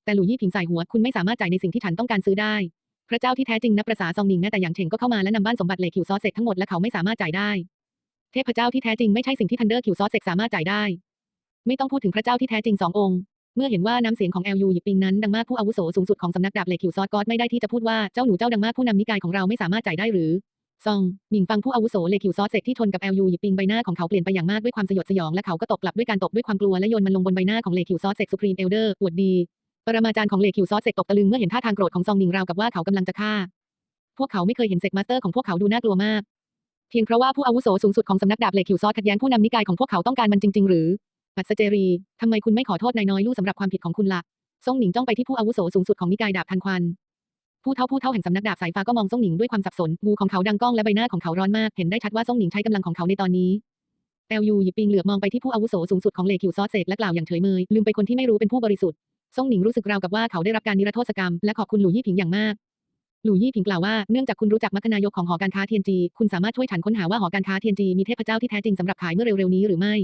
แต่หลู่ยี่ผิงใส่หัวคุณไม่สามารถจ่ายในสิ่งที่ฉันต้องการซื้อได้ พระเจ้าที่แท้จริงนับประสาซองหนิงแม้แต่อย่างเฉงก็เข้ามาและนำบ้านสมบัติเหล็กคิวซอสเซกทั้งหมดและเขาไม่สามารถจ่ายได้ เทพเจ้าที่แท้จริงไม่ใช่สิ่งที่ทันเดอร์คิวซอสเซกสามารถจ่ายได้ ไม่ต้องพูดถึงพระเจ้าที่แท้จริงสององค์ เมื่อเห็นว่าน้ำเสียงของ LU หยิบปิงนั้นดังมากผู้อาวุโสสูงสุดของสำนักดาบเหล็กคิวซอสก็ไม่ได้ที่จะพูดว่าเจ้าหนูเจ้าดังมากผู้นำนิกายของเราไม่สามารถจ่ายได้หรือซองหมิงฟังผู้อาวุโสเหล็กคิวซอสเซกที่ทนกับ LU หยิบปิงใบหน้าของเขาเปลี่ยนไปอย่างมากด้วยความสยดสยองและเขาก็ตกกลับด้วยการตบด้วยความกลัวและโยนมันลงบนใบหน้าของเหล็กคิวซอสเซกสุพรีมเอลเดอร์อวดดี ปรมาจารย์ของเลคิวซอสเซกตกตะลึงเมื่อเห็นท่าทางโกรธของซองหนิงราวกับว่าเขากำลังจะฆ่า พวกเขาไม่เคยเห็นเซกมาสเตอร์ของพวกเขาดูน่ากลัวมาก เพียงเพราะว่าผู้อาวุโสสูงสุดของสำนักดาบเลคิวซอสขัดแย้งผู้นำนิกายของพวกเขาต้องการมันจริง ๆ หรืออัศเจรีทำไมคุณไม่ขอโทษนายน้อยลู่สำหรับความผิดของคุณละ่ะซ่งหนิงจ้องไปที่ผู้อาวุโสสูงสุดของนิกายดาบทันควัน ผู้เท่าผู้เท่าแห่งสำนักดาบสายฟ้าก็มองซ่งหนิงด้วยความสับสนงูของเขาดังก้องและใบหน้าของเขาร้อนมากเห็นได้ชัดว่าซ่งหนิงใช้กำลังของเขาในตอนนี้แอลยูหยิบปิงเหลือบมองไปที่ผู้อาวุโสสูงสุดของเลคิวซอสเซกและกล่าวอย่างเฉยเมยลืมไปคนที่ไม่รู้เป็นผู้บริสุทธิ์ ซ่งหนิงรู้สึกราวกับว่าเขาได้รับการนิรโทษกรรมและขอบคุณหลู่ยี่ผิงอย่างมากหลู่ยี่ผิงกล่าวว่าเนื่องจากคุณรู้จักมัคคณายกของหอการค้าเทียนจี คุณสามารถช่วยฉันค้นหาว่าหอการค้าเทียนจีมีเทพเจ้าที่แท้จริงสำหรับขายเมื่อเร็วๆนี้หรือไม่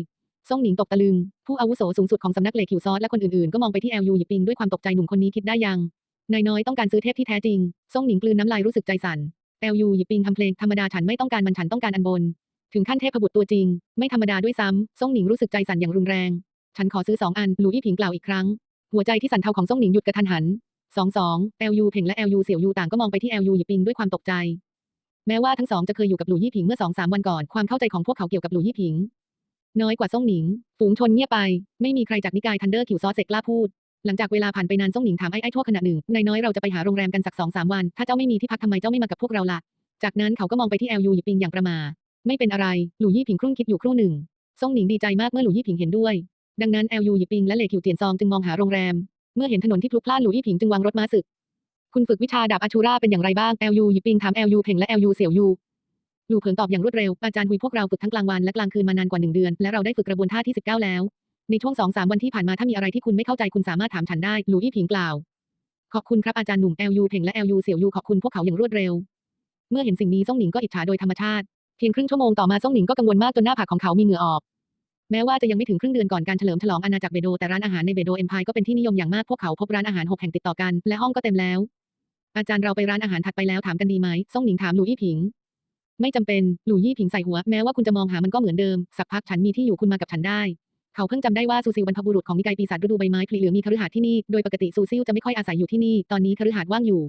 ซ่งหนิงตกตะลึง ผู้อาวุโสสูงสุดของสำนักเลคิวซอสและคนอื่นๆ ก็มองไปที่แอลยูหยิบปิงด้วยความตกใจหนุ่มคนนี้คิดได้ยังนายน้อยต้องการซื้อเทพที่แท้จริงซ่งหนิงกลืนน้ำลายรู้สึกใจสั่นแอลยูหยิบปิงทำเพลงธรรมดาฉันไม่ต้องการมันฉันต้องการอันบน ถึงขั้นเทพบุตรตัวจริง ไม่ธรรมดาด้วยซ้ำซ่งหนิงรู้สึกใจสั่นอย่างรุนแรง ฉันขอซื้อสองอันหลู่อี้ผิงกล่าวอีกครั้ง หัวใจที่สั่นเทาของซ่งหนิงหยุดกระทันหันสองสองแอลยูเพ่งและแอลยูเสี่ยวยูต่างก็มองไปที่แอลยูหยิบปิงด้วยความตกใจ แม้ว่าทั้งสองจะเคยอยู่กับหลู่ยี่ผิงเมื่อสองสามวันก่อนความเข้าใจของพวกเขาเกี่ยวกับหลู่ยี่ผิง น้อยกว่าซ่งหนิง ฝูงชนเงียบไป ไม่มีใครจากนิกายทันเดอร์คิวซอเซกกล้าพูด หลังจากเวลาผ่านไปนานซ่งหนิงถามไอ้ไอ้ทั่วขณะหนึ่งนายน้อยเราจะไปหาโรงแรมกันสักสองสามวัน ถ้าเจ้าไม่มีที่พักทำไมเจ้าไม่มากับพวกเราล่ะจากนั้นเขาก็มองไปที่แอลยูหยิบปิงอย่างประมาไม่เป็นอะไรหลู่ยี่ผิงครุ่นคิดอยู่ครู่หนึ่งซ่งหนิงดีใจมากเมื่อหลู่ยี่ผิงเห็นด้วย ดังนั้นแอลยูหยิบปิงและเหลคิวเตียนซองจึงมองหาโรงแรม เมื่อเห็นถนนที่พลุกพล่านหลู่ยี่ผิงจึงวางรถม้าศึก คุณฝึกวิชาดาบอาชูราเป็นอย่างไรบ้างแอลยูหยิบปิงถามแอลยูเพ่งและแอลยูเสี่ยวยูหลู่เผิงตอบอย่างรวดเร็ว อาจารย์หุยพวกเราฝึกทั้งกลางวันและกลางคืนมานานกว่าหนึ่งเดือน และเราได้ฝึกกระบวนท่าที่ 19 แล้ว ในช่วงสองสามวันที่ผ่านมาถ้ามีอะไรที่คุณไม่เข้าใจคุณสามารถถามฉันได้หลู่อี้ผิงกล่าว ขอบคุณครับอาจารย์หนุ่มแอลยูเพ่งและแอลยูเสี่ยวยูขอบคุณพวกเขาอย่างรวดเร็ว เมื่อเห็นสิ่งนี้ซ่งหนิงก็อิจฉาโดยธรรมชาติเพียงครึ่งชั่วโมงต่อมาซ่งหนิงก็กังวลมากจนหน้าผากของเขามีเหงื่อออก แม้ว่าจะยังไม่ถึงครึ่งเดือนก่อนการเฉลิมฉลองอาณาจักรเบโดแต่ร้านอาหารในเบโดเอ็มพายก็เป็นที่นิยมอย่างมากพวกเขาพบร้านอาหารหกแห่งติดต่อกัน และห้องก็เต็มแล้ว อาจารย์เราไปร้านอาหารถัดไปแล้วถามกันดีไหมซ่งหนิงถามหลู่อี้ผิง ไม่จำเป็นหลู่ยี่ผิงใส่หัวแม้ว่าคุณจะมองหามันก็เหมือนเดิมสักพักฉันมีที่อยู่คุณมากับฉันได้เขาเพิ่งจำได้ว่าซูซิลบรรพบุรุษของนิกายปีศาจฤดูใบไม้ผลิหลืองมีคฤหาสน์ที่นี่ โดยปกติซูซิลจะไม่ค่อยอาศัยอยู่ที่นี่ ตอนนี้คฤหาสน์ว่างอยู่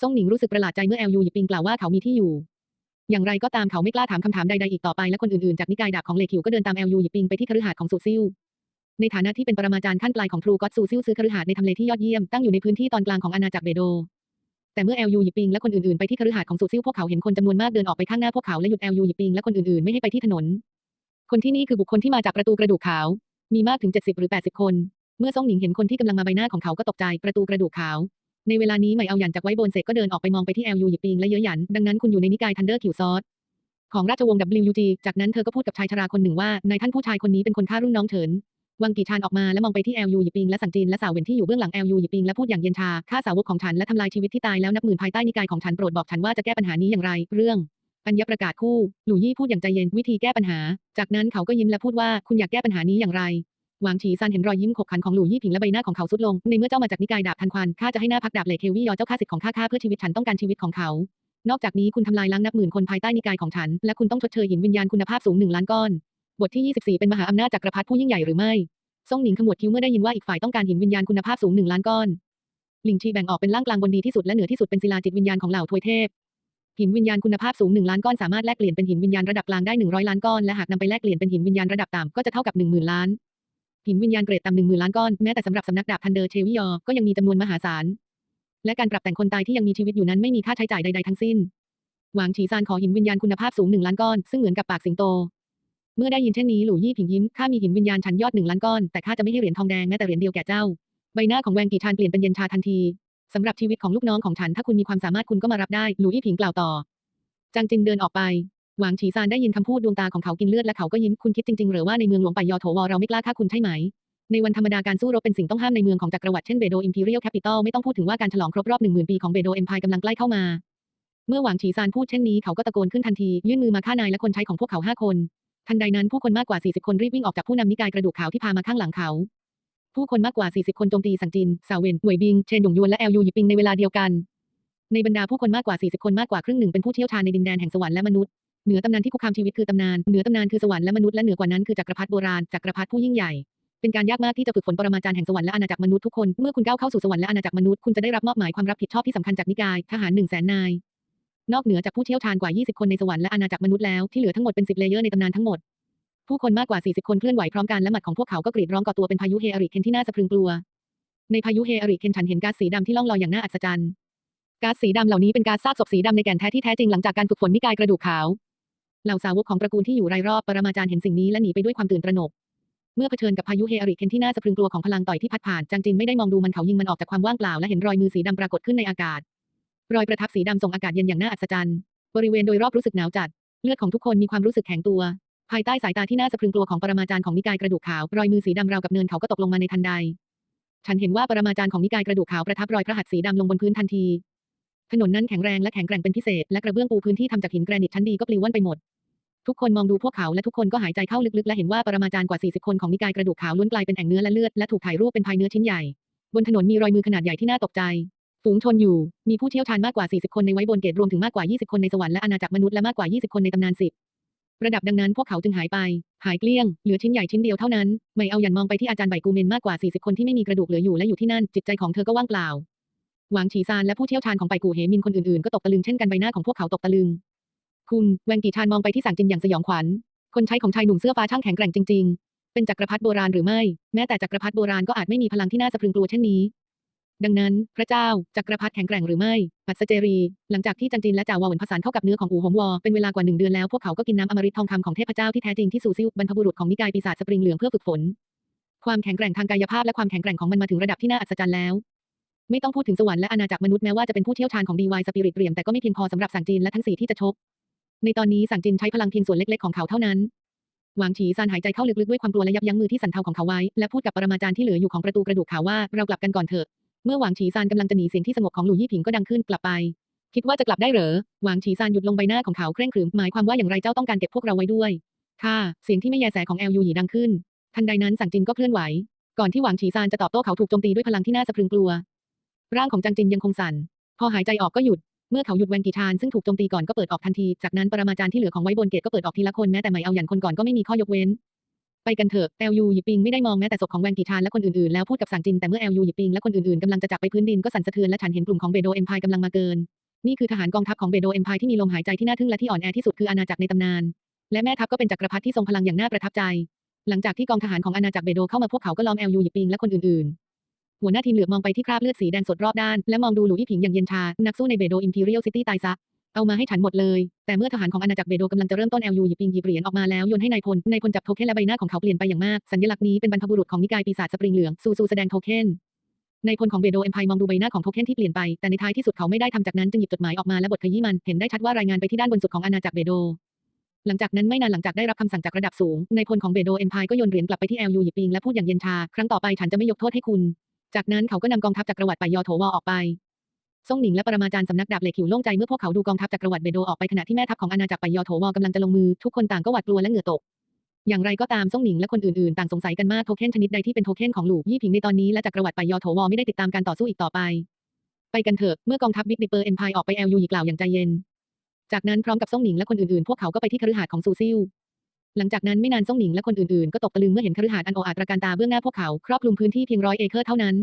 ซ่งหนิงรู้สึกประหลาดใจเมื่อแอลยูหยิบปิงกล่าวว่าเขามีที่อยู่ อย่างไรก็ตามเขาไม่กล้าถามคำถามใดๆอีกต่อไปและคนอื่นๆจากนิกายดาบของเลคิวก็เดินตามแอลยูหยิบปิงไปที่คฤหาสน์ของซูซิลในฐานะที่เป็นปรมาจารย์ขั้นปลายของทรูก็อตซูซิลซื้อคฤหาสน์ในทำเลที่ยอดเยี่ยมตั้งอยู่ในพื้นที่ตอนกลางของอาณาจักรเบโด แต่เมื่อแอลยูหยิบปิงและคนอื่นๆไปที่คฤหาสน์ของซูซิลพวกเขาเห็นคนจำนวนมากเดินออกไปข้างหน้าพวกเขาและหยุดแอลยูหยิบปิงและคนอื่นๆไม่ให้ไปที่ถนน คนที่นี่คือบุคคลที่มาจากประตูกระดูกขาว มีมากถึง 70 หรือ 80 คน เมื่อซ่งหนิงเห็นคนที่กำลังมาใบหน้าของเขาก็ตกใจประตูกระดูกขาว ในเวลานี้ไหมเอาหยันจากไว้บนเสกก็เดินออกไปมองไปที่แอลยูหยิบปิงและเยอะหยัน ดังนั้นคุณอยู่ในนิกายทันเดอร์คิวซอสของราชวงศ์ WUG จากนั้นเธอก็พูดกับชายชราคนหนึ่งว่านายท่านผู้ชายคนนี้เป็นคนฆ่ารุ่นน้องเฉินวังกีชานออกมาและมองไปที่แอลยูหยิบปิงและสังจินและสาวเวนที่อยู่เบื้องหลังแอลยูหยิบปิงและพูดอย่างเย็นชาฆ่าสาวกของฉันและทำลายชีวิตที่ตายแล้วนับหมื่นภายใต้นิกายของฉันโปรดบอกฉันว่าจะแก้ปัญหานี้อย่างไร เรื่องอัญญประกาศคู่ หลู่ยี่พูดอย่างใจเย็นวิธีแก้ปัญหา จากนั้นเขาก็ยิ้มและพูดว่าคุณอยากแก้ปัญหานี้อย่างไร หวางฉีซานเห็นรอยยิ้มขบขันของหลู่ยี่ผิงและใบหน้าของเขาสุดลง ในเมื่อเจ้ามาจากนิกายดาบทันควันข้าจะให้หน้าพักดาบเหล็กเควี่ยอเจ้าข้าสิทธิ์ของข้าข้าเพื่อชีวิตฉันต้องการชีวิตของเขา นอกจากนี้คุณทำลายล้างนับหมื่นคนภายใต้นิกายของฉัน และคุณต้องชดเชยหินวิญญาณคุณภาพสูงหนึ่งล้านก้อน บทที่ 24 เป็นมหาอำนาจจักรพรรดิผู้ยิ่งใหญ่หรือไม่ซ่งหนิงขมวดคิ้วเมื่อได้ยินว่าอีกฝ่ายต้องการหินวิญญาณคุณภาพสูงหนึ่งล้านก้อนหลิงชีแบ่งออกเป็นล่างกลางบนดีที่สุดและเหนือที่สุดเป็นศิลาจิตวิญญาณของเหล่าทวยเทพหินวิญญาณคุณภาพสูงหนึ่งล้านก้อนสามารถแลกเปลี่ยนเป็นหินวิญญาณระดับกลางได้หนึ่งร้อยล้านก้อนและหากนำไปแลกเปลี่ยนเป็นหินวิญญาณระดับต่ำก็จะเท่ากับหนึ่งหมื่นล้าน หินวิญญาณเกรดต่ำหนึ่งหมื่นล้านก้อน แม้แต่สำหรับสำนักดาบทันเดอร์เชวิยอก็ยังมีจำนวนมหาศาล และการปรับแต่งคนตายที่ยังมีชีวิตอยู่นั้นไม่มีค่าใช้จ่ายใดๆทั้งสิ้น หวางฉีซานขอหินวิญญาณคุณภาพสูงหนึ่งล้านก้อน ซึ่งเหมือนกับปากสิงโต เมื่อได้ยินเช่นนี้หลู่ยี่ผิงยิ้ม ข้ามีหินวิญญาณชั้นยอดหนึ่งล้านก้อน แต่ข้าจะไม่ให้เหรียญทองแดงแม้แต่เหรียญเดียวแก่เจ้า ใบหน้าของแวงกีชานเปลี่ยนเป็นเย็นชาทันทีสำหรับชีวิตของลูกน้องของฉันถ้าคุณมีความสามารถคุณก็มารับได้หลู่ยี่ผิงกล่าวต่อจางจินเดินออกไป หวางฉีซานได้ยินคำพูดดวงตาของเขากินเลือดและเขาก็ยิ้มคุณคิดจริงๆหรือว่าในเมืองหลวงไปยอโถวเราไม่กล้าฆ่าคุณใช่ไหม ในวันธรรมดาการสู้รบเป็นสิ่งต้องห้ามในเมืองของจักรวรรดิเช่นเบโดอิมพีเรียลแคปิตอลไม่ต้องพูดถึงว่าการฉลองครบรอบหนึ่งหมื่นปีของเบโดเอ็มพายกำลังใกล้เข้ามา เมื่อหวางฉีซานพูดเช่นนี้เขาก็ตะโกนขึ้นทันที ยื่นมือมาฆ่านายและคนใช้ของพวกเขาห้าคน ทันใดนั้นผู้คนมากกว่า 40 คนรีบวิ่งออกจากผู้นำนิกายกระดูกขาวที่พามาข้างหลังเขา ผู้คนมากกว่า 40 คนโจมตีสังจินซาเวนหน่วยบิงเชนหยงยวนและแอลยูหยิปิงในเวลาเดียวกันในบรรดาผู้คนมากกว่า 40 คนมากกว่าครึ่งหนึ่งเป็นผู้เชี่ยวชาญในดินแดนแห่งสวรรค์และมนุษย์ เหนือตำนานที่คุกคามชีวิตคือตำนาน เหนือตำนานคือสวรรค์และมนุษย์และเหนือกว่านั้นคือจักรพรรดิโบราณ จักรพรรดิผู้ยิ่งใหญ่ เป็นการยากมากที่จะฝึกฝนปรมาจารย์แห่งสวรรค์และอาณาจักรมนุษย์ทุกคน เมื่อคุณก้าวเข้าสู่สวรรค์และอาณาจักรมนุษย์ คุณจะได้รับมอบหมายความรับผิดชอบที่สำคัญจากนิกาย ทหารหนึ่งแสนนาย นอกเหนือจากผู้เชี่ยวชาญกว่า 20 คนในสวรรค์และอาณาจักรมนุษย์แล้ว ที่เหลือทั้งหมดเป็น10เลเยอร์ในตำนานทั้งหมด ผู้คนมากกว่า 40 คนเคลื่อนไหวพร้อมกันและหมัดของพวกเขาก็กรีดร้องก่อตัวเป็นพายุเฮอาริเคนที่น่าสะพรึงกลัว ในพายุเฮอาริเคนฉันเห็นก๊าซสีดำที่ล่องลอยอย่างน่าอัศจรรย์ก๊าซสีดำเหล่านี้เป็นก๊าซซากศพสีดำในแก่นแท้ที่แท้จริงหลังจากการฝึกฝนนิกายกระดูกขาว เหล่าสาวกของตระกูลที่อยู่รายรอบปรมาจารย์เห็นสิ่งนี้และหนีไปด้วยความตื่นตระหนก เมื่อเผชิญกับพายุเฮอาริเคนที่น่าสะพรึงกลัวของพลังต่อยที่พัดผ่านจางจินไม่ได้มองดูมันเขายิงมันออกจากความว่างเปล่าและเห็นรอยมือสีดำปรากฏขึ้นในอากาศ รอยประทับสีดำส่งอากาศเย็นอย่างน่าอัศจรรย์ บริเวณโดยรอบรู้สึกหนาวจัด เลือดของทุกคนมีความรู้สึกแข็งตัว ภายใต้สายตาที่น่าสะพรึงกลัวของปรมาจารย์ของนิกายกระดูกขาวรอยมือสีดำราวกับเนินเขาก็ตกลงมาในทันใดฉันเห็นว่าปรมาจารย์ของนิกายกระดูกขาวประทับรอยพระหัตถ์สีดำลงบนพื้นทันที ถนนนั้นแข็งแรงและแข็งแกร่งเป็นพิเศษ และกระเบื้องปูพื้นที่ทำจากหินแกรนิตชั้นดีก็ปลิวว่อนไปหมด ทุกคนมองดูพวกเขาและทุกคนก็หายใจเข้าลึกๆ และเห็นว่าปรมาจารย์กว่า 40 คนของนิกายกระดูกขาวล้วนกลายเป็นแอ่งเนื้อและเลือดและถูกถ่ายรูปเป็นพายเนื้อชิ้นใหญ่ บนถนนมีรอยมือขนาดใหญ่ที่น่าตกใจ ฝูงชนอยู่ มีผู้เชี่ยวชาญมากกว่า 40 คนในไว้บนเกตรวมถึงมากกว่า 20 คนในสวรรค์และอาณาจักรมนุษย์และมากกว่า 20 คนในตำนานสิบระดับดังนั้นพวกเขาจึงหายไป หายเกลี้ยง เหลือชิ้นใหญ่ชิ้นเดียวเท่านั้น ไม่เอาหยันมองไปที่อาจารย์ไบกูเมนมากกว่า 40 คนที่ไม่มีกระดูกเหลืออยู่และอยู่ที่นั่น จิตใจของเธอก็ว่างเปล่า หวางฉีซานและผู้เชี่ยวชาญของไปกูเหมินคนอื่นๆ ก็ตกตะลึงเช่นกันใบหน้าของพวกเขาตกตะลึง คุณแวงกีชานมองไปที่สังจินอย่างสยองขวัญ คนใช้ของชายหนุ่มเสื้อฟ้าช่างแข็งแกร่งจริง ๆ เป็นจักรพรรดิโบราณหรือไม่ แม้แต่จักรพรรดิโบราณก็อาจไม่มีพลังที่น่าสะพรึงกลัวเช่นนี้ ดังนั้น พระเจ้าจักรพรรดิแข็งแกร่งหรือไม่ ปัสเจรี หลังจากที่จันจินและจ่าวาหวนผสานเข้ากับเนื้อของอูหงวอเป็นเวลากว่าหนึ่งเดือนแล้วพวกเขาก็กินน้ำอมฤตทองคำของเทพเจ้าที่แท้จริงที่ซูซิลบรรพบุรุษของนิกายปีศาจสปริงเหลืองเพื่อฝึกฝนความแข็งแกร่งทางกายภาพและความแข็งแกร่งของมันมาถึงระดับที่น่าอัศจรรย์แล้ว ไม่ต้องพูดถึงสวรรค์และอาณาจักรมนุษย์แม้ว่าจะเป็นผู้เชี่ยวชาญของดีวายสปิริตเรียมแต่ก็ไม่เพียงพอสำหรับสังจินและทั้งสี่ที่จะชก ในตอนนี้สังจินใช้พลังเพียงส่วนเล็กๆของเขาเท่านั้นหวางฉีซานหายใจเข้าลึกๆด้วยความกลัวและยับยั้งมือที่สั่นเทาของเขาไว้ และพูดกับปรมาจารย์ที่เหลืออยู่ของประตูกระดูกขาวว่าเรากลับกันก่อนเถอะ เมื่อหวางฉีซานกำลังจะหนีเสียงที่สงบของหลู่ยี่ผิงก็ดังขึ้นกลับไป คิดว่าจะกลับได้เหรอ หวางฉีซานหยุดลงใบหน้าของเขาเคร่งขรึมหมายความว่าอย่างไรเจ้าต้องการเก็บพวกเราไว้ด้วย ค่ะ เสียงที่ไม่แยแสของแอลยูหยีดังขึ้น ทันใดนั้นสังจินก็เคลื่อนไหว ก่อนที่หวางฉีซานจะตอบโต้เขาถูกโจมตีด้วยพลังที่น่าสะพรึงกลัว ร่างของจังจินยังคงสั่น พอหายใจออกก็หยุด เมื่อเขาหยุดแวงกีชานซึ่งถูกโจมตีก่อนก็เปิดออกทันที จากนั้นปรมาจารย์ที่เหลือของไว้บนเกตก็เปิดออกทีละคนแม้แต่ไหมเอาหยันคนก่อนก็ไม่มีข้อยกเว้น ไปกันเถอะแอลยูหยิปิงไม่ได้มองแม้แต่ศพของแวงกีชานและคนอื่นๆแล้วพูดกับสางจินแต่เมื่อแอลยูหยิปิงและคนอื่นๆกำลังจะจับไปพื้นดินก็สั่นสะเทือนและฉันเห็นกลุ่มของเบโดเอ็มพายกำลังมาเกิน นี่คือทหารกองทัพของเบโดเอ็มพายที่มีลมหายใจที่น่าทึ่งและที่อ่อนแอที่สุดคืออาณาจักรในตำนาน และแม่ทัพก็เป็นจักรพรรดิที่ทรงพลังอย่างน่าประทับใจ หลังจากที่กองทหารของอาณาจักรเบโดเข้ามาพวกเขาก็ล้อมแอลยูหยิปิงและคนอื่นๆ หัวหน้าทีมเหลือบมองไปที่คราบเลือดสีแดงสดรอบด้าน และมองดูหลูอี้ผิงอย่างเย็นชา นักสู้ในเบโดอิมพีเรียลซิตี้ตายซะ เอามาให้ฉันหมดเลย แต่เมื่อทหารของอาณาจักรเบโดกำลังจะเริ่มต้นแอลยูหยิบปิงหยิบเหรียญออกมาแล้วโยนให้นายพล นายพลจับโทเค็นและใบหน้าของเขาเปลี่ยนไปอย่างมาก สัญลักษณ์นี้เป็นบรรพบุรุษของนิกายปีศาจสปริงเหลือง ซูซูแสดงโทเค็นนายพลของเบโดเอ็มพายมองดูใบหน้าของโทเค็นที่เปลี่ยนไป แต่ในท้ายที่สุดเขาไม่ได้ทำจากนั้นจึงหยิบจดหมายออกมาและบทขยี้มัน เห็นได้ชัดว่ารายงานไปที่ด้านบนสุดของอาณาจักรเบโดหลังจากนั้นไม่นานหลังจากได้รับคำสั่งจากระดับสูง นายพลของเบโดเอ็มพายก็โยนเหรียญกลับไปที่แอลยูหยิบปิงและพูดอย่างเย็นชา ครั้งต่อไปฉันจะไม่ยกโทษให้คุณ จากนั้นเขาก็นำกองทัพจักรวรรดิไปยอโถวอออกไปซ่งหนิงและปรมาจารย์สำนักดาบเหล็กหิวโล่งใจเมื่อพวกเขาดูกองทัพจักรวรรดิเบโดออกไปขณะที่แม่ทัพของอาณาจักรไปยอโถวอกำลังจะลงมือทุกคนต่างก็หวาดกลัวและเหงื่อตก อย่างไรก็ตามซ่งหนิงและคนอื่นๆ ต่างสงสัยกันมากโทเค็นชนิดใดที่เป็นโทเค็นของหลู่ยี่ผิงในตอนนี้และจักรวรรดิไปยอโถวอไม่ได้ติดตามการต่อสู้อีกต่อไป ไปกันเถอะเมื่อกองทัพบิ๊กดิเปอร์เอ็มพายออกไปแอลยูหยิกล่าวอย่างใจเย็น จากนั้นพร้อมกับซ่งหนิงและคนอื่นๆ พวกเขาก็ไปที่คฤหาสน์ของซูซิล หลังจากนั้นไม่นานซ่งหนิงและคนอื่นๆ ก็ตกตะลึงเมื่อเห็นคฤหาสน์อันโออาตระการตาเบื้องหน้าพวกเขา ครอบคลุมพื้นที่เพียงร้อยเอเคอร์เท่านั้น